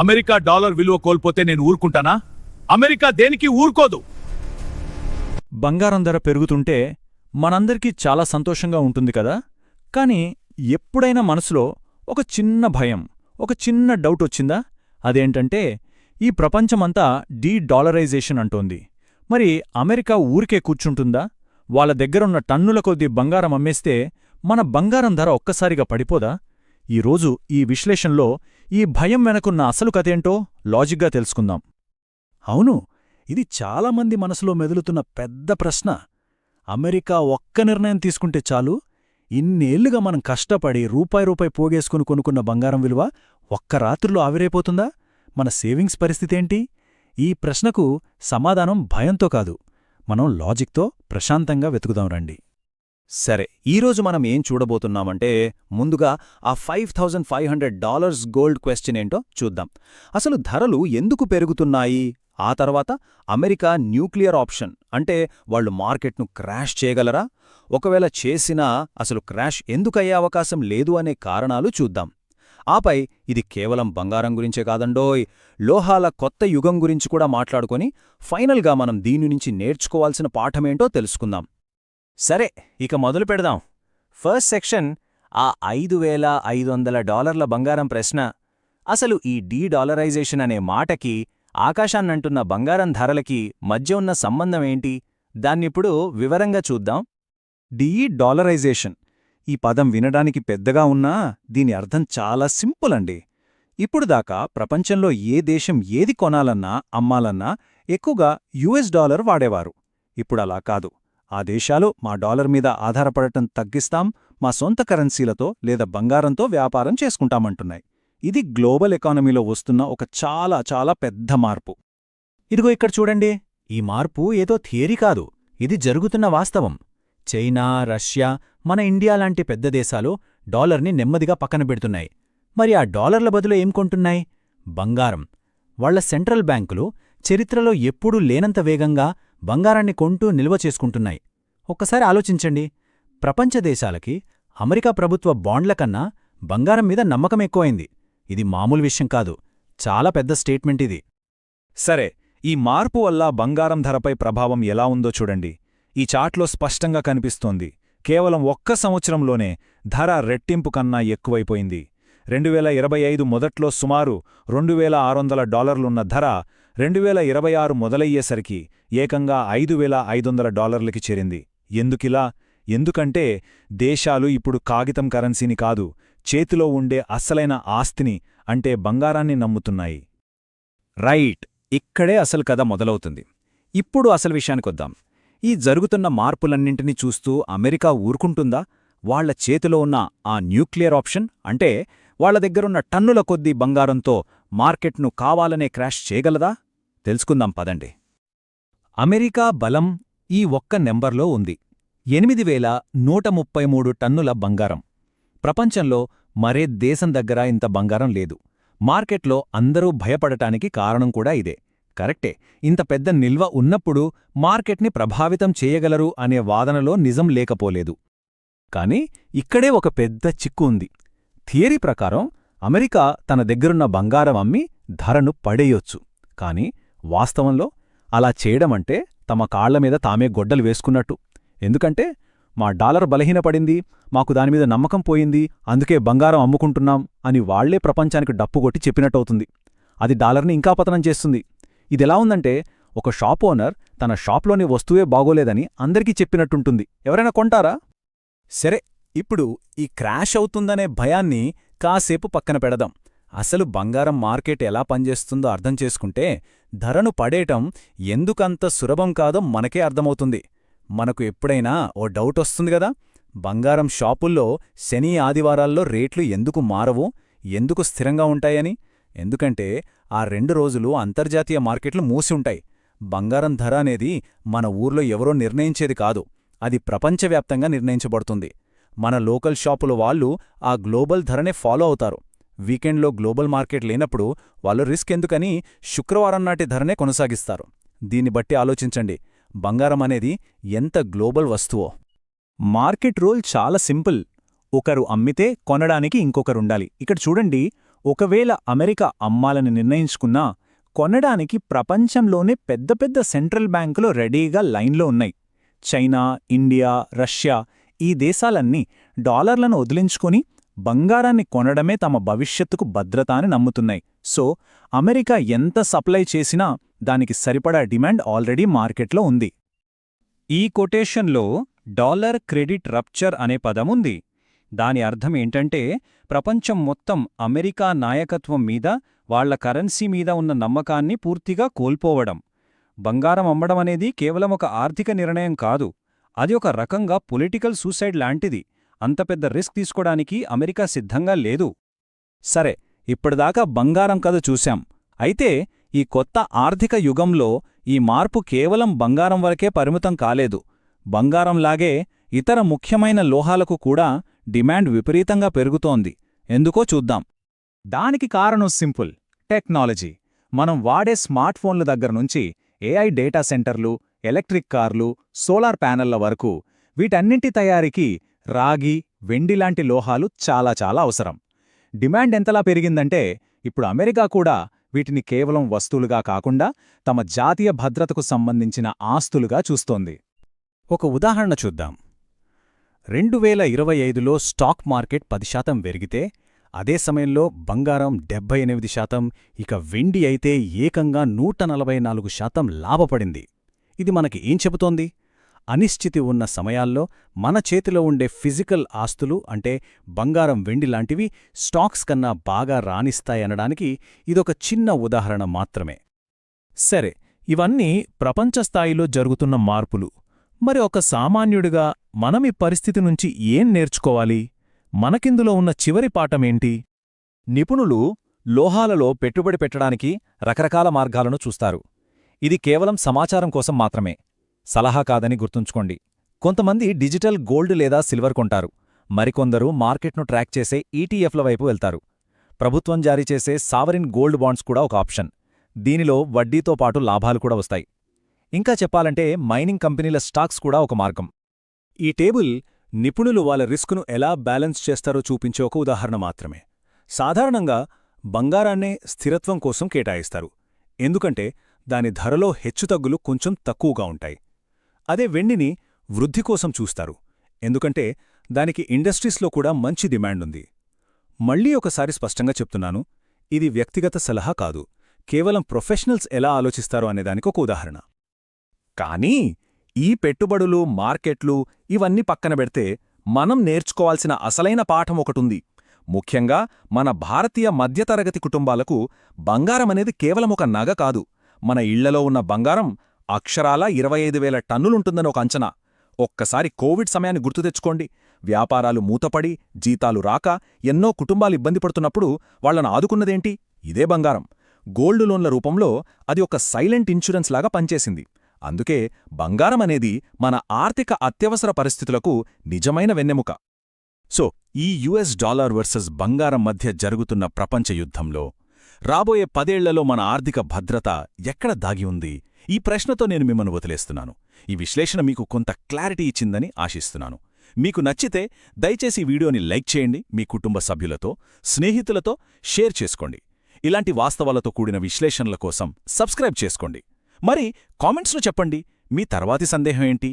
America dollar విలువ కోల్పోతే నేను ఊరుకుంటానా? అమెరికా దేనికి ఊరుకోదు? బంగారం ధర పెరుగుతుంటే మనందరికీ చాలా సంతోషంగా ఉంటుంది కదా? కాని ఎప్పుడైనా మనసులో ఒక చిన్న భయం ఒక చిన్న డౌట్ వచ్చిందా? అదేంటంటే ఈ ప్రపంచమంతా డీ డాలరైజేషన్ అంటోంది. మరి అమెరికా ఊరికే కూర్చుంటుందా? వాళ్ళ దగ్గరున్న టన్నుల కొద్దీ బంగారం అమ్మేస్తే మన బంగారం ధర ఒక్కసారిగా పడిపోదా? ఈరోజు ఈ విశ్లేషణలో ఈ భయం వెనకున్న అసలు కథేంటో లాజిక్గా తెలుసుకుందాం. అవును ఇది చాలామంది మనసులో మెదులుతున్న పెద్ద ప్రశ్న. అమెరికా ఒక్క నిర్ణయం తీసుకుంటే చాలు ఇన్నేళ్ళుగా మనం కష్టపడి రూపాయి రూపాయి పోగేసుకుని కొనుక్కున్న బంగారం విలువ ఒక్క రాత్రిలో ఆవిరైపోతుందా? మన సేవింగ్స్ పరిస్థితేంటి ఈ ప్రశ్నకు సమాధానం భయంతో కాదు మనం లాజిక్తో ప్రశాంతంగా వెతుకుదాం రండి. సరే ఈరోజు మనం ఏం చూడబోతున్నామంటే ముందుగా ఆ five thousand five hundred dollars gold question ఏంటో చూద్దాం. అసలు ధరలు ఎందుకు పెరుగుతున్నాయి? ఆ తర్వాత అమెరికా న్యూక్లియర్ ఆప్షన్ అంటే వాళ్ళు మార్కెట్ను క్రాష్ చేయగలరా? ఒకవేళ చేసినా అసలు క్రాష్ ఎందుకయ్యే అవకాశం లేదు అనే కారణాలు చూద్దాం. ఆపై ఇది కేవలం బంగారం గురించే కాదండోయ్ లోహాల కొత్త యుగం గురించి కూడా మాట్లాడుకొని ఫైనల్గా మనం దీని నుంచి నేర్చుకోవాల్సిన పాఠమేంటో తెలుసుకుందాం. సరే ఇక మొదలు పెడదాం. ఫస్ట్ సెక్షన్ ఆ ఐదు వేల ఐదు వందల డాలర్ల బంగారం ప్రశ్న. అసలు ఈ డీ డాలరైజేషన్ అనే మాటకి ఆకాశాన్నంటున్న బంగారం ధరలకి మధ్య ఉన్న సంబంధం ఏంటి? దాన్నిప్పుడు వివరంగా చూద్దాం. డీ డాలరైజేషన్ ఈ పదం వినడానికి పెద్దగా ఉన్నా దీని అర్థం చాలా సింపుల్ అండి. ఇప్పుడు దాకా ప్రపంచంలో ఏ దేశం ఏది కొనాలన్నా అమ్మాలన్నా ఎక్కువగా యుఎస్ డాలర్ వాడేవారు. ఇప్పుడలా కాదు. ఆ దేశాలు మా డాలర్ మీద ఆధారపడటం తగ్గిస్తాం మా సొంత కరెన్సీలతో లేదా బంగారంతో వ్యాపారం చేసుకుంటామంటున్నాయి. ఇది గ్లోబల్ ఎకానమీలో వస్తున్న ఒక చాలా చాలా పెద్ద మార్పు. ఇదిగో ఇక్కడ చూడండి. ఈ మార్పు ఏదో థియరీ కాదు. ఇది జరుగుతున్న వాస్తవం. చైనా రష్యా మన ఇండియా లాంటి పెద్ద దేశాలు డాలర్ని నెమ్మదిగా పక్కన పెడుతున్నాయి. మరి ఆ డాలర్ల బదులు ఏం కొంటున్నాయి? బంగారం. వాళ్ళ సెంట్రల్ బ్యాంకులు చరిత్రలో ఎప్పుడూ లేనంత వేగంగా బంగారాన్ని కొంటూ నిల్వ చేసుకుంటున్నాయి. ఒక్కసారి ఆలోచించండి. ప్రపంచ దేశాలకి అమెరికా ప్రభుత్వ బాండ్ల కన్నా బంగారం మీద నమ్మకం ఎక్కువైంది. ఇది మామూలు విషయం కాదు. చాలా పెద్ద స్టేట్మెంట్ ఇది. సరే ఈ మార్పు వల్ల బంగారం ధరపై ప్రభావం ఎలా ఉందో చూడండి. ఈ చాట్లో స్పష్టంగా కనిపిస్తోంది. కేవలం ఒక్క సంవత్సరంలోనే ధర రెట్టింపు కన్నా ఎక్కువైపోయింది. రెండువేల ఇరవై ఐదు మొదట్లో సుమారు రెండు వేల ఆరొందల డాలర్లున్న ధర రెండువేల ఇరవై ఆరు మొదలయ్యేసరికి ఏకంగా ఐదు వేల ఐదొందల డాలర్లకి చేరింది. ఎందుకిలా? ఎందుకంటే దేశాలు ఇప్పుడు కాగితం కరెన్సీని కాదు చేతిలో ఉండే అస్సలైన ఆస్తిని అంటే బంగారాన్ని నమ్ముతున్నాయి. రైట్ ఇక్కడే అసలు కథ మొదలవుతుంది. ఇప్పుడు అసలు విషయానికొద్దాం ఈ జరుగుతున్న మార్పులన్నింటినీ చూస్తూ అమెరికా ఊరుకుంటుందా? వాళ్ళ చేతిలో ఉన్న ఆ న్యూక్లియర్ ఆప్షన్ అంటే వాళ్ళ దగ్గరున్న టన్నుల కొద్దీ బంగారంతో మార్కెట్ను కావాలనే క్రాష్ చేయగలదా? తెలుసుకుందాం పదండి. అమెరికా బలం ఈ ఒక్క నెంబర్లో ఉంది. ఎనిమిది వేల నూట ముప్పై మూడు టన్నుల బంగారం. ప్రపంచంలో మరే దేశం దగ్గర ఇంత బంగారం లేదు. మార్కెట్లో అందరూ భయపడటానికి కారణం కూడా ఇదే. కరెక్టే. ఇంత పెద్ద నిల్వ ఉన్నప్పుడు మార్కెట్ని ప్రభావితం చేయగలరు అనే వాదనలో నిజం లేకపోలేదు. కాని ఇక్కడే ఒక పెద్ద చిక్కు ఉంది. థియరీ ప్రకారం అమెరికా తన దగ్గరున్న బంగారం అమ్మి ధరను పడేయొచ్చు. కాని వాస్తవంలో అలా చేయడమంటే తమ కాళ్ళమీద తామే గొడ్డలు వేసుకున్నట్టు. ఎందుకంటే మా డాలర్ బలహీనపడింది మాకు దానిమీద నమ్మకం పోయింది అందుకే బంగారం అమ్ముకుంటున్నాం అని వాళ్ళే ప్రపంచానికి డప్పుగొట్టి చెప్పినట్టవుతుంది. అది డాలర్ని ఇంకా పతనం చేస్తుంది. ఇదెలా ఉందంటే ఒక షాప్ ఓనర్ తన షాప్లోని వస్తువే బాగోలేదని అందరికీ చెప్పినట్టుంటుంది. ఎవరైనా కొంటారా? సరే ఇప్పుడు ఈ క్రాష్ అవుతుందనే భయాన్ని కాసేపు పక్కన పెడదాం. అసలు బంగారం మార్కెట్ ఎలా పనిచేస్తుందో అర్థం చేసుకుంటే ధరను పడేయటం ఎందుకంత సులభం కాదో మనకే అర్థమవుతుంది. మనకు ఎప్పుడైనా ఓ డౌట్ వస్తుంది కదా? బంగారం షాపుల్లో శని ఆదివారాల్లో రేట్లు ఎందుకు మారవు? ఎందుకు స్థిరంగా ఉంటాయని? ఎందుకంటే ఆ రెండు రోజులు అంతర్జాతీయ మార్కెట్లు మూసి ఉంటాయి. బంగారం ధర అనేది మన ఊర్లో ఎవరో నిర్ణయించేది కాదు. అది ప్రపంచవ్యాప్తంగా నిర్ణయించబడుతుంది. మన లోకల్ షాపుల వాళ్ళు ఆ గ్లోబల్ ధరనే ఫాలో అవుతారు. వీకెండ్లో గ్లోబల్ మార్కెట్ లేనప్పుడు వాళ్ళు రిస్క్ ఎందుకని శుక్రవారం నాటి ధరనే కొనసాగిస్తారు. దీన్ని బట్టి ఆలోచించండి. బంగారం అనేది ఎంత గ్లోబల్ వస్తువో. మార్కెట్ రూల్ చాలా సింపుల్. ఒకరు అమ్మితే కొనడానికి ఇంకొకరుండాలి. ఇక్కడ చూడండి ఒకవేళ అమెరికా అమ్మాలని నిర్ణయించుకున్నా కొనడానికి ప్రపంచంలోనే పెద్ద పెద్ద సెంట్రల్ బ్యాంకులు రెడీగా లైన్లో ఉన్నాయి. చైనా ఇండియా రష్యా ఈ దేశాలన్నీ డాలర్లను వదిలించుకొని బంగారాన్ని కొనడమే తమ భవిష్యత్తుకు భద్రత అని నమ్ముతున్నాయి. సో అమెరికా ఎంత సప్లై చేసినా దానికి సరిపడా డిమాండ్ ఆల్రెడీ మార్కెట్లో ఉంది. ఈ కొటేషన్లో డాలర్ క్రెడిట్ రప్చర్ అనే పదముంది దాని అర్థం ఏంటంటే ప్రపంచం మొత్తం అమెరికా నాయకత్వం మీద వాళ్ళ కరెన్సీ మీద ఉన్న నమ్మకాన్ని పూర్తిగా కోల్పోవడం. బంగారం అమ్మడం అనేది కేవలం ఒక ఆర్థిక నిర్ణయం కాదు. అది ఒక రకంగా పొలిటికల్ సూసైడ్ లాంటిది. అంత పెద్ద రిస్క్ తీసుకోవడానికి అమెరికా సిద్ధంగా లేదు. సరే ఇప్పటిదాకా బంగారం కథ చూశాం. అయితే ఈ కొత్త ఆర్థిక యుగంలో ఈ మార్పు కేవలం బంగారం వరకే పరిమితం కాలేదు. బంగారంలాగే ఇతర ముఖ్యమైన లోహాలకు కూడా డిమాండ్ విపరీతంగా పెరుగుతోంది. ఎందుకో చూద్దాం. దానికి కారణం సింపుల్. టెక్నాలజీ. మనం వాడే స్మార్ట్ ఫోన్ల ఏఐ డేటా సెంటర్లు ఎలక్ట్రిక్ కార్లు సోలార్ ప్యానెళ్ళ వరకు వీటన్నింటి తయారీకి రాగి వెండి లాంటి లోహాలు చాలా చాలా అవసరం. డిమాండ్ ఎంతలా పెరిగిందంటే ఇప్పుడు అమెరికా కూడా వీటిని కేవలం వస్తువులుగా కాకుండా తమ జాతీయ భద్రతకు సంబంధించిన ఆస్తులుగా చూస్తోంది. ఒక ఉదాహరణ చూద్దాం. రెండు వేల ఇరవై ఐదులో స్టాక్ మార్కెట్ పది శాతం పెరిగితే అదే సమయంలో బంగారం డెబ్బై ఎనిమిది శాతం ఇక వెండి అయితే ఏకంగా నూట నలభై నాలుగు శాతం లాభపడింది. ఇది మనకి ఏం చెబుతోంది? అనిశ్చితి ఉన్న సమయాల్లో మన చేతిలో ఉండే ఫిజికల్ ఆస్తులు అంటే బంగారం వెండి లాంటివి స్టాక్స్ కన్నా బాగా రాణిస్తాయనడానికి ఇదొక చిన్న ఉదాహరణ మాత్రమే. సరే ఇవన్నీ ప్రపంచస్థాయిలో జరుగుతున్న మార్పులు. మరి ఒక సామాన్యుడిగా మనం ఈ పరిస్థితి నుంచి ఏం నేర్చుకోవాలి? మనకిందులో ఉన్న చివరి పాఠమేంటి నిపుణులు లోహాలలో పెట్టుబడి పెట్టడానికి రకరకాల మార్గాలను చూస్తారు. ఇది కేవలం సమాచారం కోసం మాత్రమే. సలహా కాదని గుర్తుంచుకోండి. కొంతమంది డిజిటల్ గోల్డ్ లేదా సిల్వర్ కొంటారు. మరికొందరు మార్కెట్ను ట్రాక్ చేసే ఈటీఎఫ్ల వైపు వెళ్తారు. ప్రభుత్వం జారీ చేసే సావరిన్ గోల్డ్ బాండ్స్ కూడా ఒక ఆప్షన్. దీనిలో వడ్డీతో పాటు లాభాలు కూడా వస్తాయి. ఇంకా చెప్పాలంటే మైనింగ్ కంపెనీల స్టాక్స్ కూడా ఒక మార్గం. ఈ టేబుల్ నిపుణులు వాళ్ళ రిస్క్ను ఎలా బ్యాలెన్స్ చేస్తారో చూపించే ఒక ఉదాహరణ మాత్రమే. సాధారణంగా బంగారాన్నే స్థిరత్వం కోసం కేటాయిస్తారు. ఎందుకంటే దాని ధరలో హెచ్చుతగ్గులు కొంచెం తక్కువగా ఉంటాయి. అదే వెండిని వృద్ధి కోసం చూస్తారు. ఎందుకంటే దానికి ఇండస్ట్రీస్లో కూడా మంచి డిమాండ్ ఉంది. మళ్ళీ ఒకసారి స్పష్టంగా చెప్తున్నాను ఇది వ్యక్తిగత సలహా కాదు. కేవలం ప్రొఫెషనల్స్ ఎలా ఆలోచిస్తారో అనేదానికి ఒక ఉదాహరణ. కానీ ఈ పెట్టుబడులు మార్కెట్లు ఇవన్నీ పక్కన పెడితే మనం నేర్చుకోవాల్సిన అసలైన పాఠం ఒకటుంది. ముఖ్యంగా మన భారతీయ మధ్యతరగతి కుటుంబాలకు బంగారం అనేది కేవలం ఒక నగ కాదు. మన ఇళ్ళలో ఉన్న బంగారం అక్షరాల ఇరవై ఐదు వేల టన్నులుంటుందని ఒక అంచనా. ఒక్కసారి కోవిడ్ సమయాన్ని గుర్తు తెచ్చుకోండి. వ్యాపారాలు మూతపడి జీతాలు రాక ఎన్నో కుటుంబాలు ఇబ్బంది పడుతున్నప్పుడు వాళ్ళను ఆదుకున్నదేంటి? ఇదే బంగారం. గోల్డ్ లోన్ల రూపంలో అది ఒక సైలెంట్ ఇన్సూరెన్స్ లాగా పనిచేసింది. అందుకే బంగారం అనేది మన ఆర్థిక అత్యవసర పరిస్థితులకు నిజమైన వెన్నెముక. సో ఈ యుఎస్ డాలర్ వర్సెస్ బంగారం మధ్య జరుగుతున్న ప్రపంచ యుద్ధంలో రాబోయే పదేళ్ళలో మన ఆర్థిక భద్రత ఎక్కడ దాగి ఉంది? ఈ ప్రశ్నతో నేను మిమ్మల్ని వదిలేస్తున్నాను. ఈ విశ్లేషణ మీకు కొంత క్లారిటీ ఇచ్చిందని ఆశిస్తున్నాను. మీకు నచ్చితే దయచేసి వీడియోని లైక్ చేయండి మీ కుటుంబ సభ్యులతో స్నేహితులతో షేర్ చేసుకోండి. ఇలాంటి వాస్తవాలతో కూడిన విశ్లేషణల కోసం సబ్స్క్రైబ్ చేసుకోండి. మరి కామెంట్స్లో చెప్పండి మీ తర్వాతి సందేహం ఏంటి?